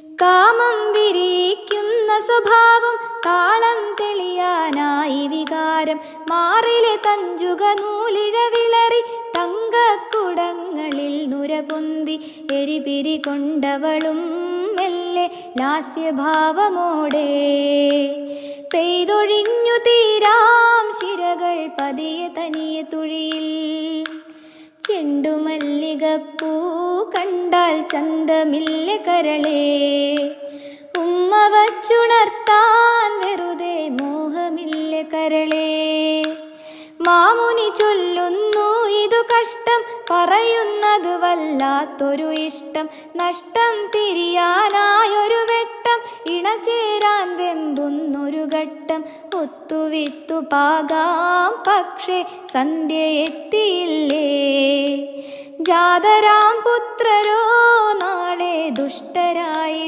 കാമം വിരിയിക്കുന്ന സ്വഭാവം താളം തെളിയാനായി വികാരം. മാറിലെ തഞ്ചുക നൂലിഴ വിളറി തങ്കക്കുടങ്ങളിൽ നുരപൊന്തി. എരിപിരി കൊണ്ടവളും മെല്ലെ ലാസ്യഭാവമോടെ. പെയ്തൊഴിഞ്ഞു തീരാം ശിരകൾ പതിയെ തനിയെ തുഴിയിൽ. ചെണ്ടുമല്ലികപ്പൂ കണ്ടാൽ ചന്തമില്ല കരളേ. ഉമ്മ വച്ചുണർത്താൻ വെറുതെ മോഹമില്ല കരളേ. മാമുനി ചൊല്ലുന്നു ഇതു കഷ്ടം. പറയുന്നത് വല്ലാത്തൊരു ഇഷ്ടം. നഷ്ടം തിരിയാനായൊരു വെട്ടം. ഇണചേരാൻ വെമ്പുന്നൊരു ഘട്ടം. ഒത്തുവിത്തു പാകാം പക്ഷേ സന്ധ്യ എത്തിയില്ലേ ജാതരാം പുത്രരോ നാളെ ദുഷ്ടരായി